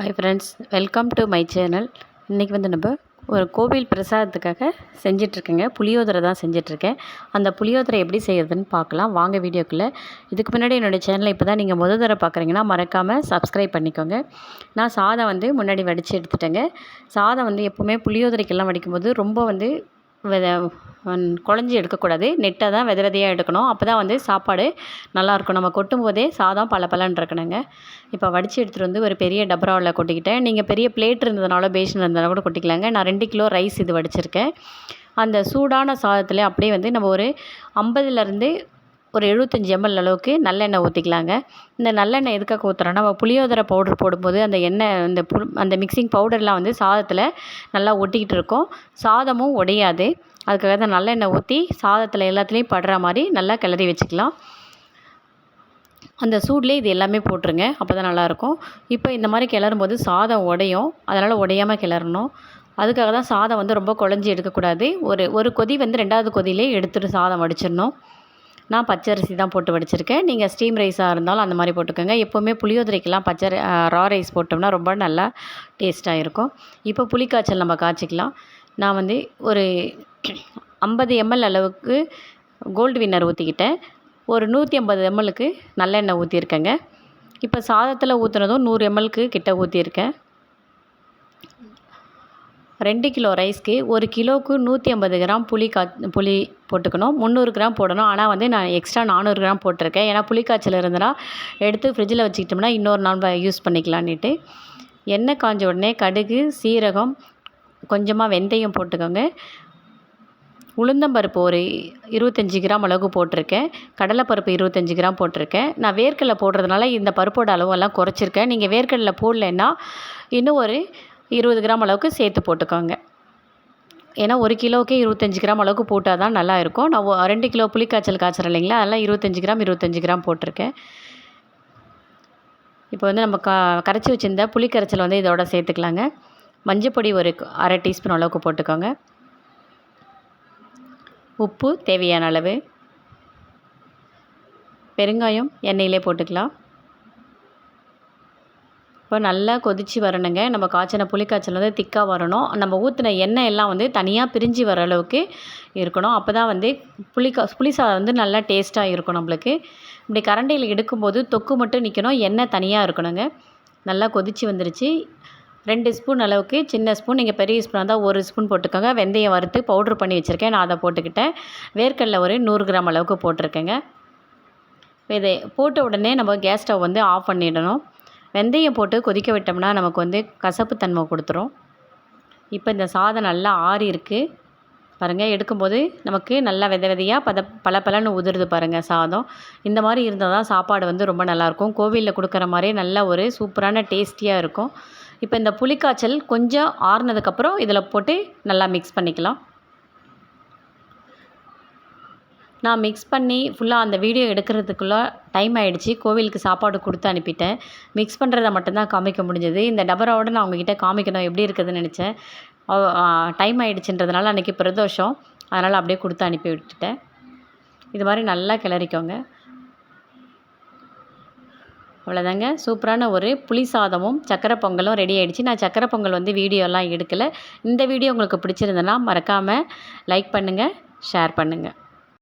Hi friends welcome to my channel இன்றைக்கி வந்து நம்ம ஒரு கோவில் பிரசாதத்துக்காக செஞ்சிட்ருக்கேங்க. புளியோதரை தான் செஞ்சிட்ருக்கேன். அந்த புளியோதரை எப்படி செய்கிறதுன்னு பார்க்கலாம். வாங்க வீடியோக்குள்ளே. இதுக்கு முன்னாடி என்னோடய சேனலை இப்போ தான் நீங்கள் முத தடவை பார்க்குறீங்கன்னா மறக்காமல் சப்ஸ்கிரைப் பண்ணிக்கோங்க. நான் சாதம் வந்து முன்னாடி வடித்து எடுத்துட்டேங்க. சாதம் வந்து எப்போவுமே புளியோதரைக்கெல்லாம் வடிக்கும்போது ரொம்ப வந்து வித குழஞ்சி எடுக்கக்கூடாது. நெட்டாக தான் வித விதையாக எடுக்கணும். அப்போ தான் வந்து சாப்பாடு நல்லாயிருக்கும். நம்ம கொட்டும் போதே சாதம் பல பலன்னு இருக்கணுங்க. இப்போ வடித்து எடுத்துகிட்டு வந்து ஒரு பெரிய டபராவில் கொட்டிக்கிட்டேன். நீங்கள் பெரிய பிளேட் இருந்ததுனால பேஷன் இருந்ததுனால கூட கொட்டிக்கலாங்க. நான் ரெண்டு கிலோ ரைஸ் இது வடிச்சிருக்கேன். அந்த சூடான சாதத்தில் அப்படியே வந்து நம்ம ஒரு ஐம்பதுலேருந்து ஒரு எழுபத்தஞ்சி எம்எல் அளவுக்கு நல்லெண்ணெய் ஊற்றிக்கலாங்க இந்த நல்லெண்ணெய் எதுக்காக ஊற்றுறோன்னா நம்ம புளியோதரை பவுடர் போடும்போது அந்த எண்ணெய் அந்த புல் அந்த மிக்சிங் பவுடர்லாம் வந்து சாதத்தில் நல்லா ஒட்டிக்கிட்டு இருக்கும். சாதமும் உடையாது. அதுக்காக தான் நல்லெண்ணெய் ஊற்றி சாதத்தில் எல்லாத்துலேயும் படுற மாதிரி நல்லா கிளறி வச்சுக்கலாம். அந்த சூட்லேயே இது எல்லாமே போட்டுருங்க அப்போ தான் நல்லாயிருக்கும் இப்போ இந்த மாதிரி கிளறும் போது சாதம் உடையும். அதனால் உடையாமல் கிளறணும். அதுக்காக தான் சாதம் வந்து ரொம்ப குழஞ்சி எடுக்கக்கூடாது. ஒரு ஒரு கொதி வந்து ரெண்டாவது கொதியிலே எடுத்துகிட்டு சாதம் வடிச்சிடணும். நான் பச்சரிசி தான் போட்டு வடிச்சிருக்கேன். நீங்கள் ஸ்டீம் ரைஸாக இருந்தாலும் அந்த மாதிரி போட்டுக்கோங்க. எப்போவுமே புளியோதரைக்கெல்லாம் பச்சை ரா ரைஸ் போட்டோம்னா ரொம்ப நல்லா டேஸ்ட்டாக இருக்கும். இப்போ புளிக்காய்ச்சல் நம்ம காய்ச்சிக்கலாம். நான் வந்து ஒரு ஐம்பது எம்எல் அளவுக்கு கோல்டு வின்னர் ஊற்றிக்கிட்டேன் ஒரு நூற்றி ஐம்பது எம்எல்லுக்கு நல்லெண்ணெய் ஊற்றிருக்கேங்க இப்போ சாதத்தில் ஊற்றுனதும் நூறு எம்எல்க்கு கிட்ட ஊற்றிருக்கேன் ரெண்டு கிலோ ரைஸ்க்கு ஒரு கிலோவுக்கு நூற்றி ஐம்பது கிராம் புளி கா புளி போட்டுக்கணும். முந்நூறு கிராம் போடணும். ஆனால் வந்து நான் எக்ஸ்ட்ரா நானூறு கிராம் போட்டிருக்கேன். ஏன்னா புளிக்காய்ச்சல் இருந்தனா எடுத்து ஃப்ரிட்ஜில் வச்சுக்கிட்டோம்னா இன்னொரு நாள் யூஸ் பண்ணிக்கலான்ட்டு எண்ணெய் காஞ்ச உடனே கடுகு சீரகம் கொஞ்சமாக வெந்தயம் போட்டுக்கோங்க. உளுந்தம்பருப்பு ஒரு இருபத்தஞ்சி கிராம் அளவு போட்டிருக்கேன். கடலைப்பருப்பு இருபத்தஞ்சி கிராம் போட்டிருக்கேன். நான் வேர்க்கடலை போடுறதுனால இந்த பருப்போட அளவெல்லாம் குறைச்சிருக்கேன். நீங்கள் வேர்க்கடலை போடலைன்னா இன்னும் ஒரு இருபது கிராம் அளவுக்கு சேர்த்து போட்டுக்கோங்க. ஏன்னா ஒரு கிலோவுக்கு இருபத்தஞ்சி கிராம் அளவுக்கு போட்டால் தான் நல்லா இருக்கும். நான் ரெண்டு கிலோ புளிக்காய்ச்சல் காய்ச்சறேன் இல்லைங்களா? அதெல்லாம் இருபத்தஞ்சி கிராம் இருபத்தஞ்சி கிராம் போட்டிருக்கேன். இப்போ வந்து நம்ம க கரைச்சி வச்சுருந்த புளி கரைச்சல் வந்து இதோட சேர்த்துக்கலாங்க. மஞ்சப்பொடி ஒரு அரை டீஸ்பூன் அளவுக்கு போட்டுக்கோங்க. உப்பு தேவையான அளவு. பெருங்காயம் எண்ணெயிலே போட்டுக்கலாம். இப்போ நல்லா கொதித்து வரணுங்க. நம்ம காய்ச்சின புளிக்காய்ச்சல் வந்து திக்காக வரணும். நம்ம ஊற்றின எண்ணெய் எல்லாம் வந்து தனியாக பிரிஞ்சு வர அளவுக்கு இருக்கணும். அப்போ தான் வந்து புளிக்கா புளி சாதம் வந்து நல்லா டேஸ்ட்டாக இருக்கும் நம்மளுக்கு. இப்படி கரண்டியில் எடுக்கும்போது தொக்கு மட்டும் நிற்கணும் எண்ணெய் தனியாக இருக்கணுங்க. நல்லா கொதித்து வந்துருச்சு. ரெண்டு ஸ்பூன் அளவுக்கு சின்ன ஸ்பூன். நீங்கள் பெரிய ஸ்பூனாக இருந்தால் ஒரு ஸ்பூன் போட்டுக்கோங்க. வெந்தயம் வறுத்து பவுட்ரு பண்ணி வச்சுருக்கேன். நான் அதை போட்டுக்கிட்டேன். வேர்க்கடல ஒரு நூறு கிராம் அளவுக்கு போட்டிருக்கேங்க. இதை போட்ட உடனே நம்ம கேஸ் ஸ்டவ் வந்து ஆஃப் பண்ணிடணும். வெந்தயம் போட்டு கொதிக்க விட்டோம்னா நமக்கு வந்து கசப்பு தன்மை கொடுத்துரும். இப்போ இந்த சாதம் நல்லா ஆறி இருக்குது பாருங்கள் எடுக்கும்போது நமக்கு நல்லா வித விதையாக பத பல பலன்னு உதிருது பாருங்கள் சாதம். இந்த மாதிரி இருந்தால் தான் சாப்பாடு வந்து ரொம்ப நல்லாயிருக்கும் கோவிலில் கொடுக்குற மாதிரி நல்ல ஒரு சூப்பரான டேஸ்டியாக இருக்கும். இப்போ இந்த புளிக்காய்ச்சல் கொஞ்சம் ஆறுனதுக்கப்புறம் இதில் போட்டு நல்லா மிக்ஸ் பண்ணிக்கலாம். நான் மிக்ஸ் பண்ணி ஃபுல்லாக அந்த வீடியோ எடுக்கிறதுக்குள்ளே டைம் ஆகிடுச்சி கோவிலுக்கு சாப்பாடு கொடுத்து அனுப்பிட்டேன். மிக்ஸ் பண்ணுறத மட்டும்தான் காமிக்க முடிஞ்சது. இந்த டபராவோட நான் உங்ககிட்ட காமிக்கணும். எப்படி இருக்குதுன்னு நினச்சேன். டைம் ஆகிடுச்சின்றதுனால அன்றைக்கி பிரதோஷம். அதனால் அப்படியே கொடுத்து அனுப்பி விட்டுட்டேன். இது மாதிரி நல்லா கிளறிக்கோங்க. அவ்வளோதாங்க சூப்பரான ஒரு புளி சாதமும் சக்கரை பொங்கலும் ரெடி ஆகிடுச்சு நான் சக்கரை பொங்கல் வந்து வீடியோலாம் எடுக்கலை. இந்த வீடியோ உங்களுக்கு பிடிச்சிருந்தனா மறக்காமல் லைக் பண்ணுங்கள் ஷேர் பண்ணுங்கள்